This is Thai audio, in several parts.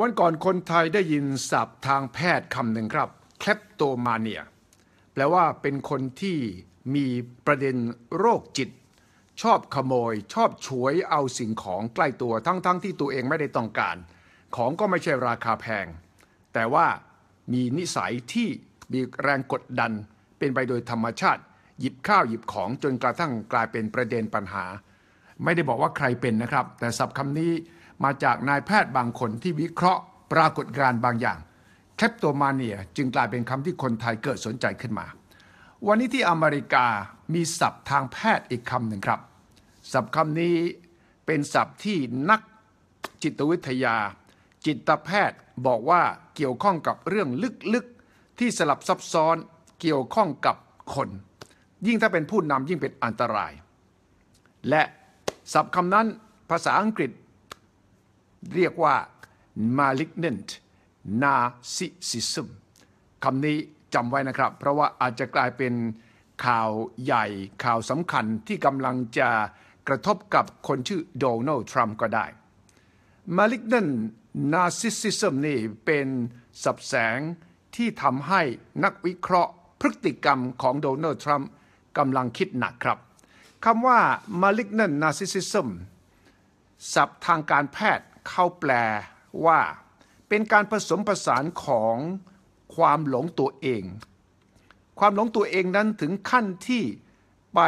วันก่อนคนไทยได้ยินศัพท์ทางแพทย์คำหนึ่งครับแคปโตมาเนียแปลว่าเป็นคนที่มีประเด็นโรคจิต ชอบขโมย ชอบฉวยเอาสิ่งของใกล้ตัวทั้งๆทที่ตัวเองไม่ได้ต้องการ ของก็ไม่ใช่ราคาแพง แต่ว่ามีนิสัยที่มีแรงกดดัน เป็นไปโดยธรรมชาติ หยิบข้าวหยิบของจนกระทั่งกลายเป็นประเด็นปัญหา ไม่ได้บอกว่าใครเป็นนะครับ แต่ศัพท์คำนี้ มาจากนายแพทย์บางคนที่วิเคราะห์ปรากฏการณ์บางอย่างแคปโตมาเนียจึงกลายเป็นคำที่คนไทยเกิดสนใจขึ้นมา วันนี้ที่อเมริกามีศัพท์ทางแพทย์อีกคำหนึ่งครับ ศัพท์คำนี้เป็นศัพท์ที่นักจิตวิทยา จิตแพทย์บอกว่าเกี่ยวข้องกับเรื่องลึกๆ ที่สลับซับซ้อนเกี่ยวข้องกับคน ยิ่งถ้าเป็นผู้นำยิ่งเป็นอันตราย และศัพท์คำนั้นภาษาอังกฤษ เรียกว่า malignant narcissism คำนี้จำไว้นะครับ เพราะว่าอาจจะกลายเป็นข่าวใหญ่ข่าวสำคัญที่กำลังจะกระทบกับคนชื่อโดนัลด์ทรัมป์ก็ได้ malignant narcissism นี่เป็นสับแสงที่ทำให้นักวิเคราะห์พฤติกรรมของโดนัลด์ทรัมป์กำลังคิดหนักครับคำว่า malignant narcissism ศัพท์ทางการแพทย์ เข้าแปลว่า เป็นการผสมผสานของความหลงตัวเอง ความหลงตัวเองนั้นถึงขั้นที่ไป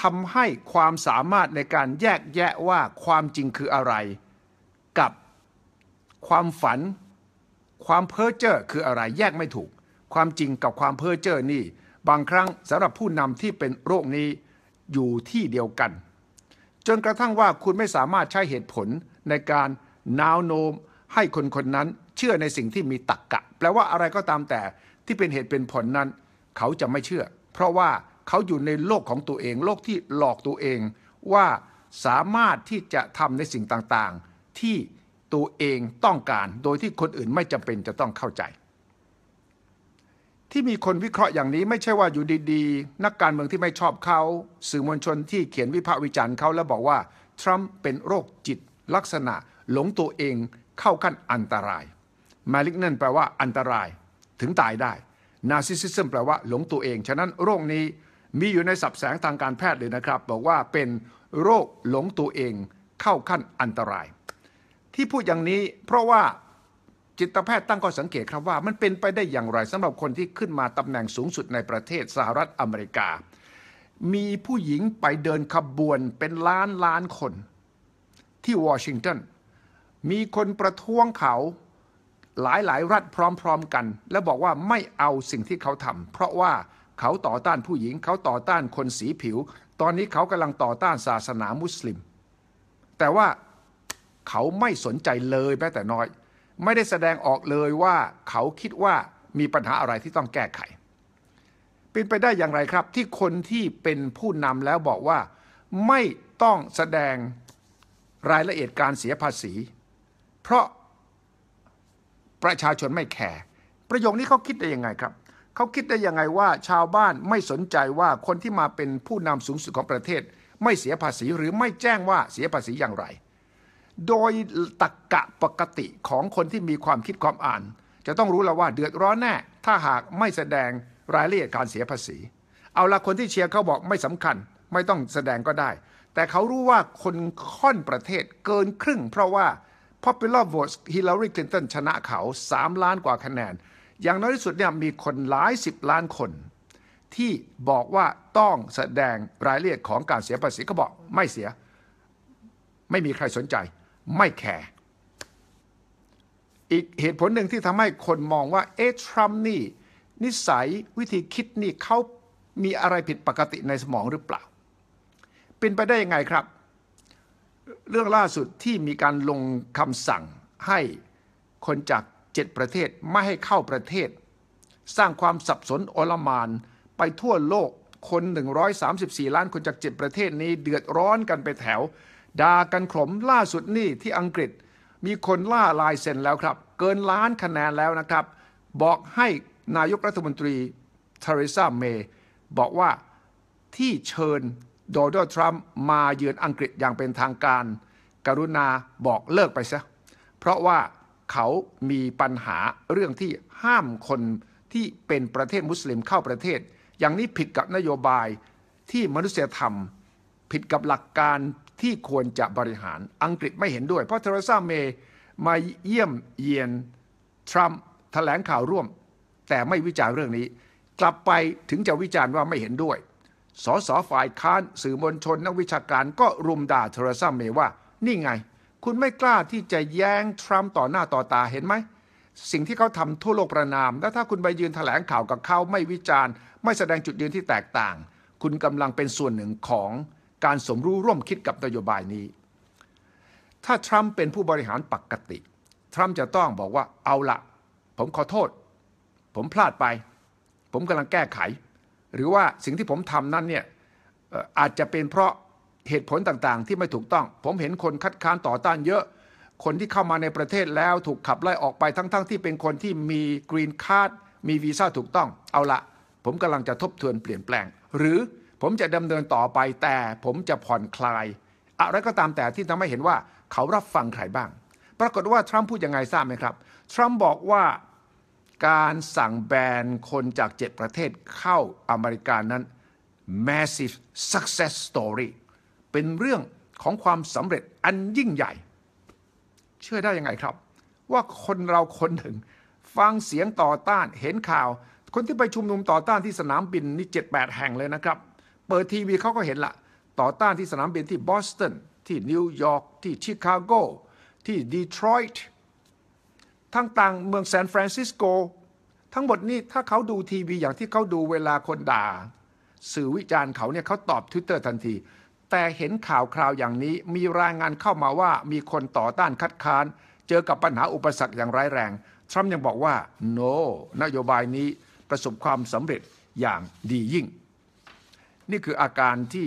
ทำให้ความสามารถในการแยกแยะว่าความจริงคืออะไร กับความฝัน ความเพ้อเจ้อคืออะไรแยกไม่ถูก ความจริงกับความเพ้อเจ้อนี่ บางครั้งสำหรับผู้นำที่เป็นโรคนี้อยู่ที่เดียวกัน จนกระทั่งว่าคุณไม่สามารถใช้เหตุผล ในการนาวโน้มให้คนคนนั้นเชื่อในสิ่งที่มีตรกกะ แปลว่าอะไรก็ตามแต่ที่เป็นเหตุเป็นผลนั้น เขาจะไม่เชื่อ เพราะว่าเขาอยู่ในโลกของตัวเอง โลกที่หลอกตัวเองว่าสามารถที่จะทำในสิ่งต่างๆ ที่ตัวเองต้องการโดยที่คนอื่นไม่จำเป็นจะต้องเข้าใจ ที่มีคนวิเคราะห์อย่างนี้ไม่ใช่ว่าอยู่ดีๆ นักการเมืองที่ไม่ชอบเขาสื่อมวลชนที่เขียนวิพากษ์วิจารณ์เขาแล้วบอกว่าทรัมป์เป็นโรคจิต ลักษณะหลงตัวเองเข้าขั้นอันตราย malignant แปลว่าอันตรายถึงตายได้ narcissism แปลว่าหลงตัวเอง ฉะนั้นโรคนี้มีอยู่ในสับแสงทางการแพทย์เลยนะครับ บอกว่าเป็นโรคหลงตัวเองเข้าขั้นอันตราย ที่พูดอย่างนี้เพราะว่าจิตแพทย์ตั้งข้อสังเกตครับว่ามันเป็นไปได้อย่างไรสำหรับคนที่ขึ้นมาตำแหน่งสูงสุดในประเทศสหรัฐอเมริกา มีผู้หญิงไปเดินขบวนเป็นล้านล้านคน ที่วอชิงตันมีคนประท้วงเขาหลายหลายรัฐพร้อมๆกัน และบอกว่าไม่เอาสิ่งที่เขาทำเพราะว่าเขาต่อต้านผู้หญิง เขาต่อต้านคนสีผิว ตอนนี้เขากำลังต่อต้านศาสนามุสลิม แต่ว่าเขาไม่สนใจเลยแม้แต่น้อย ไม่ได้แสดงออกเลยว่าเขาคิดว่ามีปัญหาอะไรที่ต้องแก้ไข เป็นไปได้อย่างไรครับ ที่คนที่เป็นผู้นำแล้วบอกว่าไม่ต้องแสดง รายละเอียดการเสียภาษี เพราะประชาชนไม่แคร์ประโยคนี้เขาคิดได้ยังไงครับเขาคิดได้ยังไงว่าชาวบ้านไม่สนใจว่าคนที่มาเป็นผู้นำสูงสุดของประเทศ ไม่เสียภาษีหรือไม่แจ้งว่าเสียภาษีอย่างไร โดยตรกกะปกติของคนที่มีความคิดความอ่าน จะต้องรู้แล้วว่าเดือดร้อนแน่ ถ้าหากไม่แสดงรายละเอียดการเสียภาษี เอาละคนที่เชียร์เขาบอกไม่สำคัญ ไม่ต้องแสดงก็ได้ แต่เขารู้ว่าคนค่อนประเทศเกินครึ่ง เพราะว่า popular vote ฮิลลารีคลินตันชนะเขา 3 ล้านกว่าคะแนน อย่างน้อยที่สุดเนี่ยมีคนหลายสิบล้านคน ที่บอกว่าต้องแสดงรายละเอียดของการเสียภาษีก็บอกไม่เสีย ไม่มีใครสนใจ ไม่แคร์อีกเหตุผลหนึ่งที่ทำให้คนมองว่าเอทรัมนี่ นิสัยวิธีคิดนี่เขามีอะไรผิดปกติในสมองหรือเปล่า เป็นไปได้ยังไงครับ เรื่องล่าสุดที่มีการลงคำสั่งให้คนจากเจ็ดประเทศไม่ให้เข้าประเทศ สร้างความสับสนโอลมานไปทั่วโลกคน 134 ล้านคนจากเจ็ดประเทศนี้เดือดร้อนกันไปแถวด่ากันขมล่าสุดนี่ที่อังกฤษมีคนล่าลายเซ็นแล้วครับ เกินล้านคะแนนแล้วนะครับ บอกให้นายกรัฐมนตรีเทเรซาเมย์บอกว่าที่เชิญ โดนัลด์ทรัมป์มาเยือนอังกฤษอย่างเป็นทางการ กรุณาบอกเลิกไปซะ เพราะว่าเขามีปัญหาเรื่องที่ห้ามคนที่เป็นประเทศมุสลิมเข้าประเทศ อย่างนี้ผิดกับนโยบายที่มนุษยธรรม ผิดกับหลักการที่ควรจะบริหารอังกฤษไม่เห็นด้วย เพราะเทเรซาเมย์มาเยี่ยมเยียนทรัมป์แถลงข่าวร่วม แต่ไม่วิจารณ์เรื่องนี้ กลับไปถึงจะวิจารณ์ว่าไม่เห็นด้วย สสฝ่ายค้านสื่อมวลชนนักวิชาการก็รุมด่าเทเรซาเมยว่า นี่ไง คุณไม่กล้าที่จะแย้งทรัมป์ต่อหน้าต่อตาเห็นไหม สิ่งที่เขาทำทั่วโลกประนาม แล้วถ้าคุณไปยืนแถลงข่าวกับเขาไม่วิจารณ์ ไม่แสดงจุดยืนที่แตกต่าง คุณกำลังเป็นส่วนหนึ่งของการสมรู้ร่วมคิดกับนโยบายนี้ ถ้าทรัมป์เป็นผู้บริหารปกติ ทรัมป์จะต้องบอกว่าเอาละผมขอโทษ ผมพลาดไป ผมกำลังแก้ไข หรือว่าสิ่งที่ผมทำนั้นเนี่ยเอ่ออาจจะเป็นเพราะเหตุผลต่างๆ ที่ไม่ถูกต้อง ผมเห็นคนคัดค้านต่อต้านเยอะ คนที่เข้ามาในประเทศแล้วถูกขับไล่ออกไปทั้งๆทที่เป็นคนที่มีกรีนคาร์ดมีวีซ่าถูกต้อง เอาละผมกำลังจะทบทวนเปลี่ยนแปลง หรือผมจะดำเนินต่อไปแต่ผมจะผ่อนคลาย อะไรก็ตามแต่ที่ทำให้เห็นว่าเขารับฟังใครบ้าง ปรากฏว่าทรัมป์พูดยังไงทราบไหมครับ ทรัมป์บอกว่า การสั่งแบนคนจากเจ็ดประเทศเข้าอเมริกานั้น massive success story เป็นเรื่องของความสำเร็จอันยิ่งใหญ่ เชื่อได้ยังไงครับ ว่าคนเราคนหนึ่ง ฟังเสียงต่อต้านเห็นข่าว คนที่ไปชุมนุมต่อต้านที่สนามบินนี่เจ็ดแปดแห่งเลยนะครับ เปิดทีวีเขาก็เห็นละต่อต้านที่สนามบินที่บอสตันที่นิวยอร์กที่ชิคาโกที่ดีทรอยต์ ทั้งต่างเมืองแซานฟรานซิสโก ทั้งหมดนี้ถ้าเขาดูทีวีอย่างที่เขาดูเวลาคนด่า สื่อวิจารณ์เขาเนี่ยเขาตอบทวิตเตอร์ทันที แต่เห็นข่าวคราวอย่างนี้มีรายงานเข้ามาว่ามีคนต่อต้านคัดค้าน เจอกับปัญหาอุปสรรคอย่างร้ายแรง ทรัมป์ยังบอกว่า no นโยบายนี้ประสบความสำเร็จอย่างดียิ่ง นี่คืออาการที่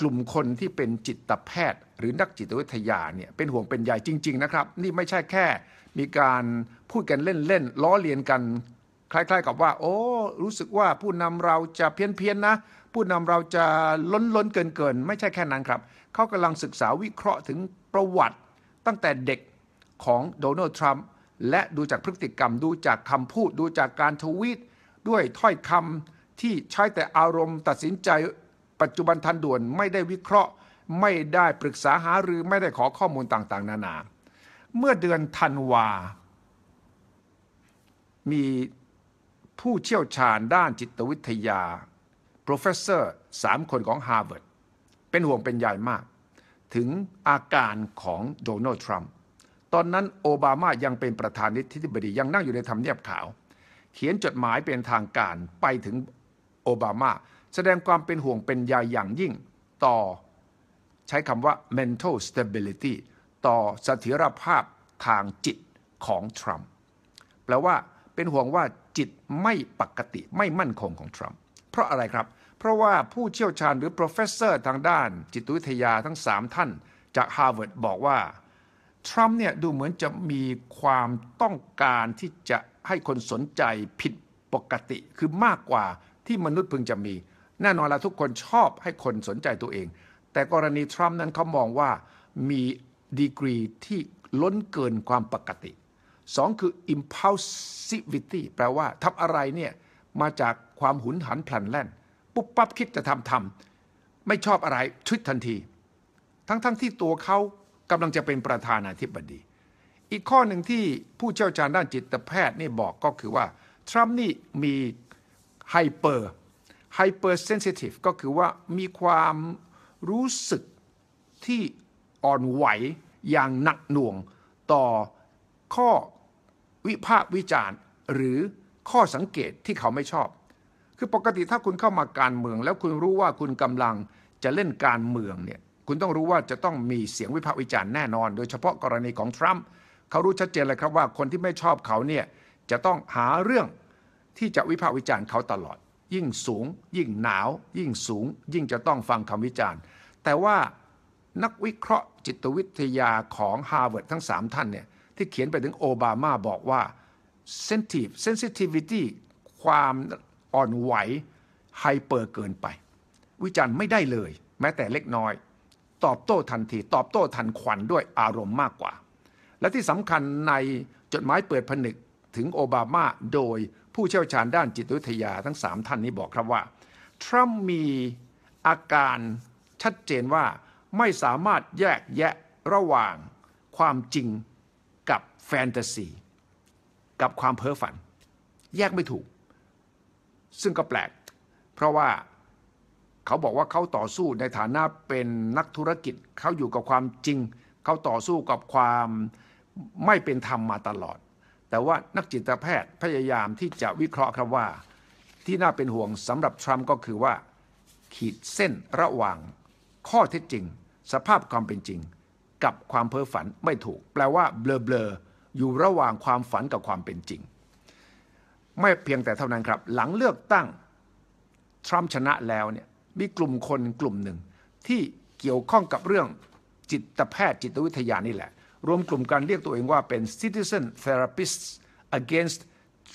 กลุ่มคนที่เป็นจิตแพทย์ หรือนักจิตวิทยาเนี่ยเป็นห่วงเป็นใยจริง ๆ นะครับ นี่ไม่ใช่แค่ มีการพูดกันเล่นๆล้อเลียนกัน คล้ายๆกับว่า โอ้ รู้สึกว่าผู้นำเราจะเพี้ยนๆนะ ผู้นำเราจะล้นล้นๆเกินๆไม่ใช่แค่นั้นครับ เขากำลังศึกษาวิเคราะห์ถึงประวัติตั้งแต่เด็กของโดนัลด์ทรัมป์และดูจากพฤติกรรมดูจากคำพูด ดูจากการทวีตด้วยถ้อยคำที่ใช้แต่อารมณ์ตัดสินใจปัจจุบันทันด่วนไม่ได้วิเคราะห์ ไม่ได้ปรึกษาหารือไม่ได้ขอข้อมูลต่างๆ นานา เมื่อเดือนธันวา มีผู้เชี่ยวชาญด้านจิตวิทยา professor สามคนของ Harvard เป็นห่วงเป็นใยมาก ถึงอาการของโดนัลด์ทรัมป์ตอนนั้นโอบามายังเป็นประธานาธิบดียังนั่งอยู่ในทำเนียบขาว เขียนจดหมายเป็นทางการไปถึงโอบามา แสดงความเป็นห่วงเป็นใยอย่างยิ่งต่อใช้คำว่า mental stability ต่อเสถียรภาพทางจิตของทรัมป์แปลว่าเป็นห่วงว่าจิตไม่ปกติไม่มั่นคงของทรัมป์เพราะอะไรครับ เพราะว่าผู้เชี่ยวชาญหรือ professor ทางด้านจิตวิทยาทั้ง 3 ท่าน จาก Harvard บอกว่า ทรัมป์เนี่ยดูเหมือนจะมีความต้องการที่จะให้คนสนใจผิดปกติคือมากกว่าที่มนุษย์พึงจะมี แน่นอนละทุกคนชอบให้คนสนใจตัวเอง แต่กรณีทรัมป์นั้นเขามองว่ามี ดีกรีที่ล้นเกินความปกติสองคือ impulsivity แปลว่าทำอะไรเนี่ยมาจากความหุนหันพลันแล่น ปุ๊บปั๊บคิดจะทำทำไม่ชอบอะไรชุดทันที ทั้งๆทที่ตัวเขากำลังจะเป็นประธานาธิบดี อีกข้อหนึ่งที่ผู้เชี่ยวชาญด้านจิตแพทย์นี่บอกก็คือว่าทรัมป์นี่มีไฮเปอร์ไฮเปอร์เซนซิทีฟก็คือว่ามีความรู้สึกที่อ่อนไหว อย่างหนักหน่วงต่อข้อวิพากษ์วิจารณ์ หรือข้อสังเกตที่เขาไม่ชอบ คือปกติถ้าคุณเข้ามาการเมือง แล้วคุณรู้ว่าคุณกำลังจะเล่นการเมืองเนี่ยคุณต้องรู้ว่าจะต้องมีเสียงวิพากษ์วิจารณ์แน่นอน โดยเฉพาะกรณีของทรัมป์เขารู้ชัดเจนเลยครับว่าคนที่ไม่ชอบเขาเนี่ยจะต้องหาเรื่องที่จะวิพากษ์วิจารณ์เขาตลอด ยิ่งสูง ยิ่งหนาว ยิ่งสูง ยิ่งจะต้องฟังคำวิจารณ์ แต่ว่า นักวิเคราะห์จิตวิทยาของ Harvard ทั้ง 3 ท่านเนี่ยที่เขียนไปถึงโอบามาบอกว่า sensitive sensitivity ความอ่อนไหวไฮเปอร์เกินไป วิจารณ์ไม่ได้เลย แม้แต่เล็กน้อย ตอบโต้ทันที ตอบโต้ทันควันด้วยอารมณ์มากกว่า และที่สำคัญในจดหมายเปิดผนึกถึงโอบามาโดยผู้เชี่ยวชาญด้านจิตวิทยาทั้งสามท่านนี้บอกครับว่า ทรัมป์มีอาการชัดเจนว่า ไม่สามารถแยกแยะระหว่างความจริงกับแฟนตาซี กับความเพ้อฝัน แยกไม่ถูก ซึ่งก็แปลก เพราะว่าเขาบอกว่าเขาต่อสู้ในฐานะเป็นนักธุรกิจเขาอยู่กับความจริง เขาต่อสู้กับความไม่เป็นธรรมมาตลอด แต่ว่านักจิตแพทย์พยายามที่จะวิเคราะห์ครับว่า ที่น่าเป็นห่วงสำหรับทรัมป์ก็คือว่า ขีดเส้นระหว่างข้อเท็จจริง สภาพความเป็นจริง กับความเพ้อฝันไม่ถูก แปลว่าเบลอๆอยู่ระหว่างความฝันกับความเป็นจริง ไม่เพียงแต่เท่านั้นครับ หลังเลือกตั้งทรัมป์ชนะแล้วเนี่ยมีกลุ่มคนกลุ่มหนึ่ง ที่เกี่ยวข้องกับเรื่องจิตแพทย์จิตวิทยานี่แหละ รวมกลุ่มกันเรียกตัวเองว่าเป็น citizen therapists against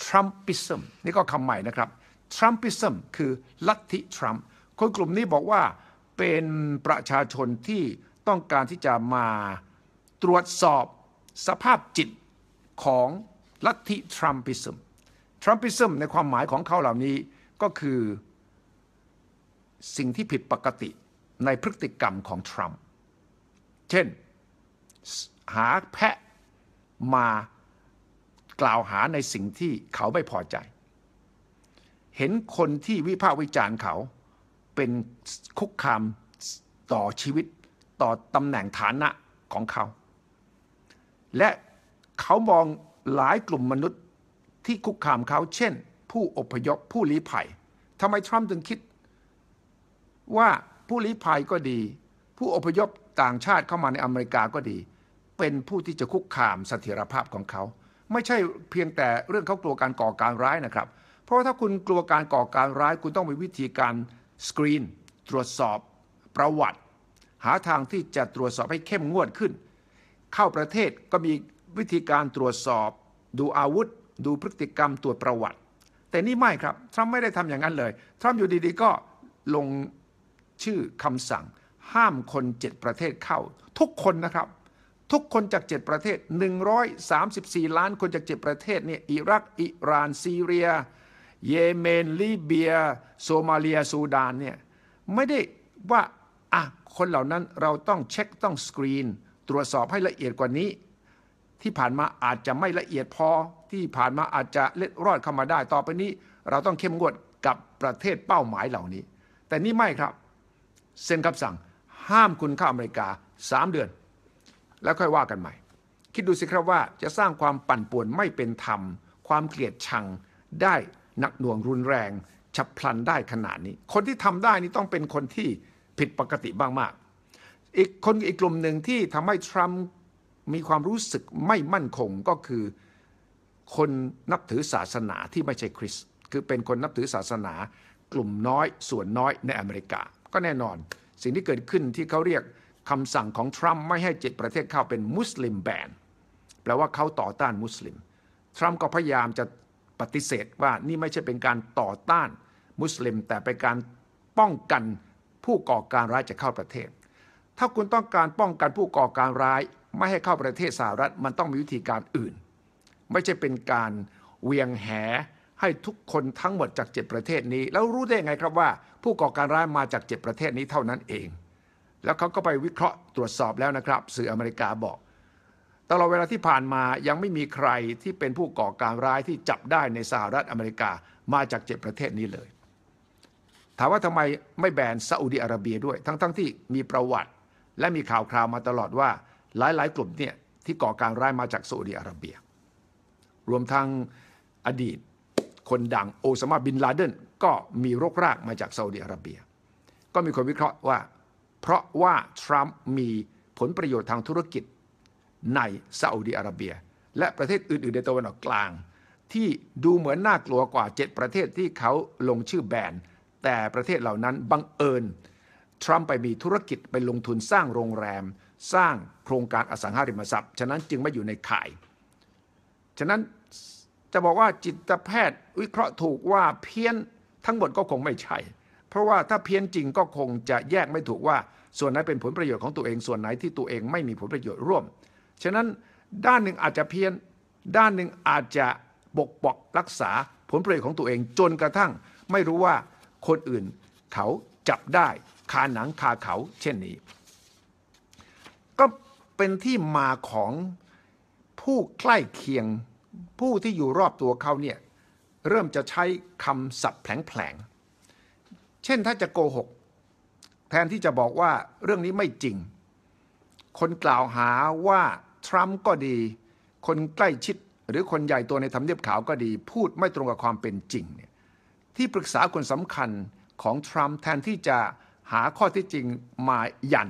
Trumpism นี่ก็คำใหม่นะครับ Trumpism คือลัทธิทรัมป์คนกลุ่มนี้บอกว่า เป็นประชาชนที่ต้องการที่จะมาตรวจสอบสภาพจิตของลัทธิทรัมปิซึม ทรัมปิซึมในความหมายของเขาเหล่านี้ก็คือสิ่งที่ผิดปกติในพฤติกรรมของทรัมป์ เช่น หาแพะมากล่าวหาในสิ่งที่เขาไม่พอใจ เห็นคนที่วิพากษ์วิจารณ์เขา เป็นคุกคามต่อชีวิตต่อตำแหน่งฐานะของเขา และเขามองหลายกลุ่มมนุษย์ที่คุกคามเขาเช่น ผู้อพยพผู้ลี้ภัยทำไมทรัมป์ถึงคิด ว่าผู้ลี้ภัยก็ดี ผู้อพยพต่างชาติเข้ามาในอเมริกาก็ดี เป็นผู้ที่จะคุกคามเสถียรภาพของเขา ไม่ใช่เพียงแต่เรื่องเขากลัวการก่อการร้ายนะครับ เพราะถ้าคุณกลัวการก่อการร้ายคุณต้องมีวิธีการ สกรีน ตรวจสอบ ประวัติ หาทางที่จะตรวจสอบให้เข้มงวดขึ้น เข้าประเทศก็มีวิธีการตรวจสอบ ดูอาวุธ ดูพฤติกรรมตรวจประวัติ แต่นี่ไม่ครับทรัมป์ไม่ได้ทำอย่างนั้นเลยทรัมป์อยู่ดีๆก็ลงชื่อคำสั่ง ห้ามคนเจ็ดประเทศเข้า ทุกคนนะครับทุกคนจากเจ็ดประเทศ 134 ล้านคนจากเจ็ดประเทศเนี่ยอิรัก อิหร่าน ซีเรีย เยเมนลิเบีย โซมาเลียซูดานเนี่ยไม่ได้ว่าอะคนเหล่านั้นเราต้องเช็คต้องสกรีน ตรวจสอบให้ละเอียดกว่านี้ ที่ผ่านมาอาจจะไม่ละเอียดพอ ที่ผ่านมาอาจจะเล็ดรอดเข้ามาได้ต่อไปนี้ เราต้องเข้มงวดกับประเทศเป้าหมายเหล่านี้ แต่นี่ไม่ครับเซ็นคำสั่งห้ามคุณเข้าอเมริกา 3 เดือน แล้วค่อยว่ากันใหม่ คิดดูสิครับว่าจะสร้างความปั่นป่วนไม่เป็นธรรม ความเกลียดชังได้ หนักหน่วงรุนแรง ฉับพลันได้ขนาดนี้ คนที่ทำได้นี่ต้องเป็นคนที่ผิดปกติบ้างมากอีกคนอีกกลุ่มหนึ่งที่ทำให้ทรัมป์มีความรู้สึกไม่มั่นคงก็คือคนนับถือศาสนาที่ไม่ใช่คริสต์คือเป็นคนนับถือศาสนากลุ่มน้อยส่วนน้อยในอเมริกา ก็แน่นอน สิ่งที่เกิดขึ้นที่เขาเรียกคำสั่งของทรัมป์ไม่ให้เจ็ดประเทศเข้าเป็นมุสลิมแบนแปลว่าเขาต่อต้านมุสลิม ทรัมป์ก็พยายามจะ ปฏิเสธว่านี่ไม่ใช่เป็นการต่อต้านมุสลิม แต่เป็นการป้องกันผู้ก่อการร้ายจะเข้าประเทศ ถ้าคุณต้องการป้องกันผู้ก่อการร้าย ไม่ให้เข้าประเทศสหรัฐมันต้องมีวิธีการอื่น ไม่ใช่เป็นการเวียงแหให้ทุกคนทั้งหมดจากเจ็ดประเทศนี้ แล้วรู้ได้ไงครับว่า ผู้ก่อการร้ายมาจากเจ็ดประเทศนี้เท่านั้นเอง แล้วเขาก็ไปวิเคราะห์ตรวจสอบแล้วนะครับ สื่ออเมริกาบอก ตลอดเวลาที่ผ่านมายังไม่มีใครที่เป็นผู้ก่อการร้ายที่จับได้ในสหรัฐอเมริกามาจากเจ็ดประเทศนี้เลย ถามว่าทำไมไม่แบนซาอุดีอาระเบียด้วย ทั้งๆทที่มีประวัติ และมีข่าวคราวมาตลอดว่าหลายๆ กลุ่มเนี่ยที่ก่อการร้ายมาจากซาอุดีอาระเบีย รวมทั้งอดีตคนดังโอซามาบินลาเดนก็มีรกรากมาจากซาอุดิอาระเบีย ก็มีคนวิเคราะห์ว่า เพราะว่าทรัมป์มีผลประโยชน์ทางธุรกิจ ในซาอุดิอาระเบีย และประเทศอื่น ๆ ในตะวันออกกลาง ที่ดูเหมือนน่ากลัวกว่า 7 ประเทศที่เขาลงชื่อแบนแต่ประเทศเหล่านั้นบังเอิญ ทรัมป์ไปมีธุรกิจไปลงทุนสร้างโรงแรม สร้างโครงการอสังหาริมทรัพย์ ฉะนั้นจึงไม่อยู่ในข่าย ฉะนั้นจะบอกว่าจิตแพทย์วิเคราะห์ถูกว่าเพี้ยนทั้งหมดก็คงไม่ใช่ เพราะว่าถ้าเพี้ยนจริงก็คงจะแยกไม่ถูกว่า ส่วนไหนเป็นผลประโยชน์ของตัวเองส่วนไหนที่ตัวเองไม่มีผลประโยชน์ร่วม ฉะนั้นด้านหนึ่งอาจจะเพี้ยน ด้านหนึ่งอาจจะบกปกรักษาผลประโยชน์ของตัวเองจนกระทั่ง ไม่รู้ว่าคนอื่นเขาจับได้คาหนังคาเขาเช่นนี้ ก็เป็นที่มาของผู้ใกล้เคียงผู้ที่อยู่รอบตัวเขาเนี่ยเริ่มจะใช้คำศัพท์แผลงๆ เช่นถ้าจะโกหก แทนที่จะบอกว่าเรื่องนี้ไม่จริง คนกล่าวหาว่า ทรัมป์ก็ดี คนใกล้ชิดหรือคนใหญ่ตัวในทำเนียบขาวก็ดี พูดไม่ตรงกับความเป็นจริงเนี่ยที่ปรึกษาคนสำคัญของทรัมป์แทนที่จะหาข้อที่จริงมายัน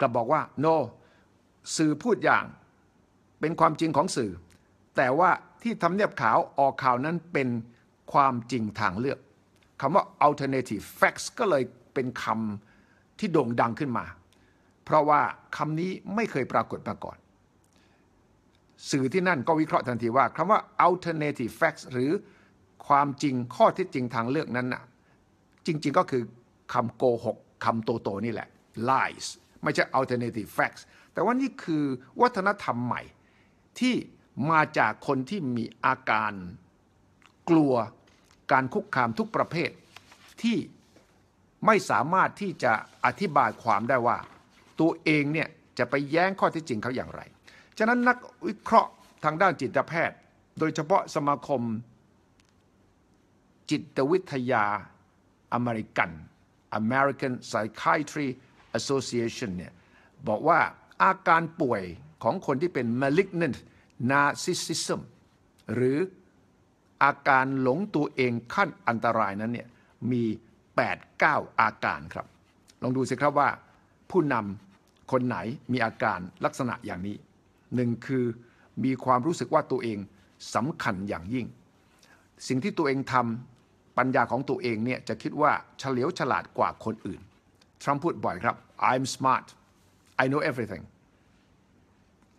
กลับบอกว่า no สื่อพูดอย่างเป็นความจริงของสื่อ แต่ว่าที่ทำเนียบขาวออกข่าวนั้นเป็นความจริงทางเลือกคำว่า alternative facts ก็เลยเป็นคำที่โด่งดังขึ้นมา เพราะว่าคำนี้ไม่เคยปรากฏมาก่อน สื่อที่นั่นก็วิเคราะห์ทันทีว่าคำว่า alternative facts หรือความจริงข้อเท็จจริงทางเลือกนั้นน่ะจริง ๆก็คือคำโกหกคำโตๆนี่แหละ lies ไม่ใช่ alternative facts แต่ว่านี่คือวัฒนธรรมใหม่ที่มาจากคนที่มีอาการกลัวการคุกคามทุกประเภท ที่ไม่สามารถที่จะอธิบายความได้ว่า ตัวเองเนี่ยจะไปแย้งข้อที่จริงเขาอย่างไร ฉะนั้นนักวิเคราะห์ทางด้านจิตแพทย์ โดยเฉพาะสมาคม จิตวิทยาอเมริกัน American Psychiatry Association เนี่ยบอกว่าอาการป่วยของคนที่เป็น malignant narcissism หรืออาการหลงตัวเองขั้นอันตรายนั้นเนี่ยมี 8-9 อาการครับ ลองดูสิครับว่าผู้นำคนไหนมีอาการลักษณะอย่างนี้ หนึ่งคือมีความรู้สึกว่าตัวเองสำคัญอย่างยิ่ง สิ่งที่ตัวเองทำปัญญาของตัวเองเนี่ยจะคิดว่าเฉลียวฉลาดกว่าคนอื่น ทรัมป์พูดบ่อยครับ I'm smart I know everything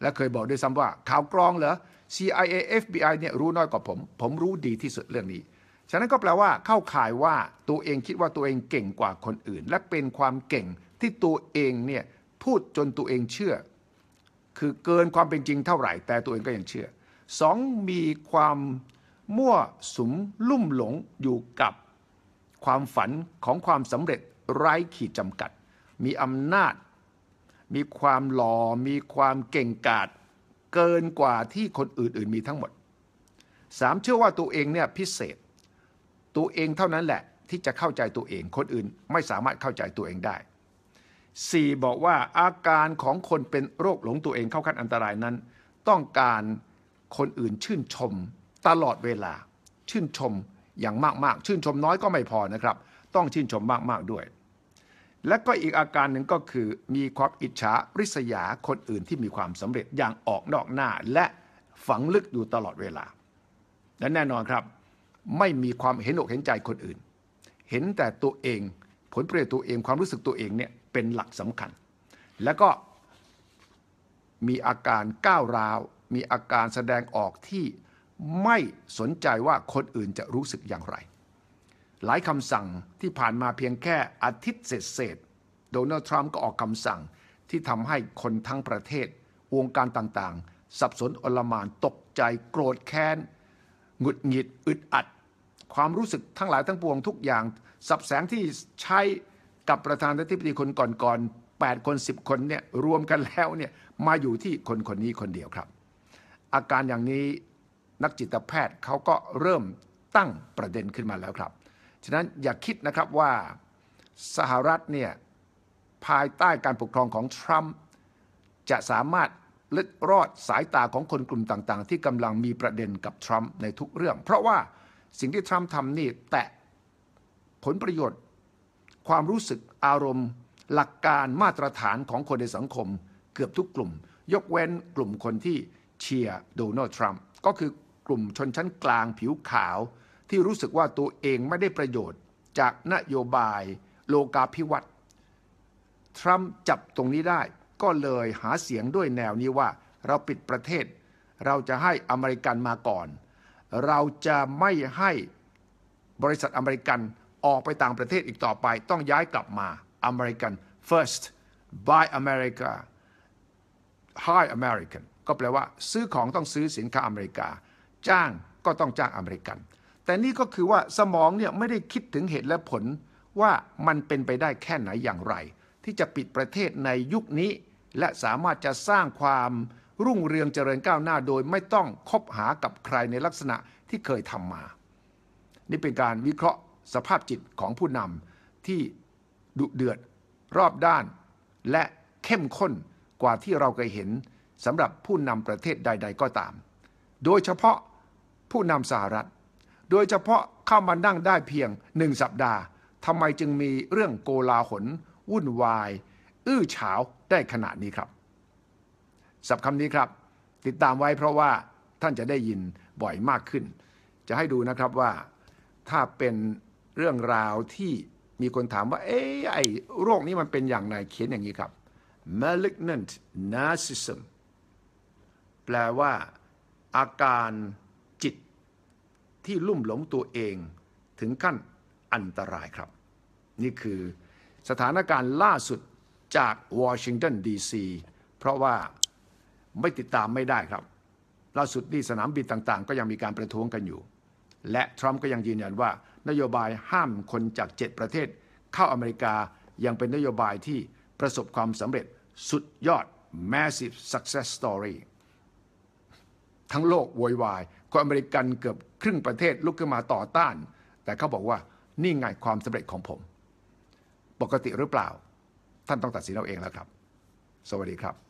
และเคยบอกด้วยซ้ำว่าข่าวกรองเหรอ CIA FBI เนี่ยรู้น้อยกว่าผม ผมรู้ดีที่สุดเรื่องนี้ ฉะนั้นก็แปลว่าเข้าข่ายว่าตัวเองคิดว่าตัวเองเก่งกว่าคนอื่น และเป็นความเก่งที่ตัวเองเนี่ยพูดจนตัวเองเชื่อ คือเกินความเป็นจริงเท่าไหร่ แต่ตัวเองก็ยังเชื่อสองมีความมั่วสุมลุ่มหลงอยู่กับความฝันของความสำเร็จไร้ขีดจำกัด มีอำนาจ มีความหลอ่อมีความเก่งกาจเกินกว่าที่คนอื่นๆมีทั้งหมดสามเชื่อว่าตัวเองเนี่ยพิเศษ ตัวเองเท่านั้นแหละที่จะเข้าใจตัวเองคนอื่นไม่สามารถเข้าใจตัวเองได้ 4. บอกว่าอาการของคนเป็นโรคหลงตัวเองเข้าขั้นอันตรายนั้น ต้องการคนอื่นชื่นชมตลอดเวลา ชื่นชมอย่างมาก ๆ ชื่นชมน้อยก็ไม่พอนะครับ ต้องชื่นชมมาก ๆ ด้วย และก็อีกอาการหนึ่งก็คือ มีความอิจฉาริษยาคนอื่นที่มีความสำเร็จอย่างออกนอกหน้าและฝังลึกอยู่ตลอดเวลาและแน่นอนครับ ไม่มีความเห็นอกเห็นใจคนอื่น เห็นแต่ตัวเอง ผลประโยชน์ตัวเองความรู้สึกตัวเองเนี่ยเป็นหลักสำคัญ แล้วก็มีอาการก้าวร้าว มีอาการแสดงออกที่ไม่สนใจว่าคนอื่นจะรู้สึกอย่างไร หลายคำสั่งที่ผ่านมาเพียงแค่อาทิตย์เศษโดนัลด์ทรัมป์ก็ออกคำสั่งที่ทำให้คนทั้งประเทศ วงการต่างๆ สับสนอลมานตกใจโกรธแค้นหงุดหงิดอึดอัด ความรู้สึกทั้งหลายทั้งปวงทุกอย่าง สับแสงที่ใช้กับประธานาธิบดีคนก่อนๆ8คน 10 คนเนี่ยรวมกันแล้วเนี่ยมาอยู่ที่คนคนนี้คนเดียวครับ อาการอย่างนี้นักจิตแพทย์เขาก็เริ่มตั้งประเด็นขึ้นมาแล้วครับ ฉะนั้นอย่าคิดนะครับว่าสหรัฐเนี่ยภายใต้การปกครองของทรัมป์จะสามารถเล็ดรอดสายตาของคนกลุ่มต่างๆ ที่กำลังมีประเด็นกับทรัมป์ในทุกเรื่อง เพราะว่าสิ่งที่ทรัมป์ทำนี่แตะ ผลประโยชน์ ความรู้สึกอารมณ์ หลักการมาตรฐานของคนในสังคม เกือบทุกกลุ่ม ยกเว้นกลุ่มคนที่เชียร์โดนัลด์ทรัมป์ก็คือกลุ่มชนชั้นกลางผิวขาว ที่รู้สึกว่าตัวเองไม่ได้ประโยชน์ จากนโยบายโลกาภิวัตน์ทรัมป์จับตรงนี้ได้ ก็เลยหาเสียงด้วยแนวนี้ว่าเราปิดประเทศ เราจะให้อเมริกันมาก่อน เราจะไม่ให้บริษัทอเมริกัน ออกไปต่างประเทศอีกต่อไป ต้องย้ายกลับมาอเมริกัน first buy America high American ก็แปลว่าซื้อของต้องซื้อสินค้าอเมริกา จ้างก็ต้องจ้างอเมริกัน แต่นี่ก็คือว่าสมองเนี่ยไม่ได้คิดถึงเหตุและผลว่ามันเป็นไปได้แค่ไหนอย่างไร ที่จะปิดประเทศในยุคนี้ และสามารถจะสร้างความรุ่งเรืองเจริญก้าวหน้าโดยไม่ต้องคบหากับใครในลักษณะที่เคยทำมา นี่เป็นการวิเคราะห์ สภาพจิตของผู้นำที่ดุเดือดรอบด้าน และเข้มข้นกว่าที่เราเคยเห็นสำหรับผู้นำประเทศใด ๆ ก็ตาม โดยเฉพาะผู้นำสหรัฐ โดยเฉพาะเข้ามานั่งได้เพียงหนึ่งสัปดาห์ทำไมจึงมีเรื่องโกลาหลวุ่นวาย อื้อฉาวได้ขนาดนี้ครับสับคำนี้ครับ ติดตามไว้เพราะว่าท่านจะได้ยินบ่อยมากขึ้น จะให้ดูนะครับว่าถ้าเป็น เรื่องราวที่มีคนถามว่า เอ๊ะไอโรคนี้มันเป็นอย่างไรเขียนอย่างนี้ครับ malignant narcissism แปลว่า อาการจิตที่ลุ่มหลงตัวเองถึงขั้นอันตรายครับ นี่คือสถานการณ์ล่าสุดจากวอชิงตันดีซีเพราะว่าไม่ติดตามไม่ได้ครับ ล่าสุดที่สนามบินต่างๆ ก็ยังมีการประท้วงกันอยู่ และทรัมป์ก็ยังยืนยันว่า นโยบายห้ามคนจาก 7 ประเทศ เข้าอเมริกายังเป็นนโยบายที่ประสบความสำเร็จสุดยอด massive success story ทั้งโลกโวยวายคนอเมริกันเกือบครึ่งประเทศลุกขึ้นมาต่อต้าน แต่เขาบอกว่านี่ไงความสำเร็จของผม ปกติหรือเปล่า ท่านต้องตัดสินเอาเองแล้วครับ สวัสดีครับ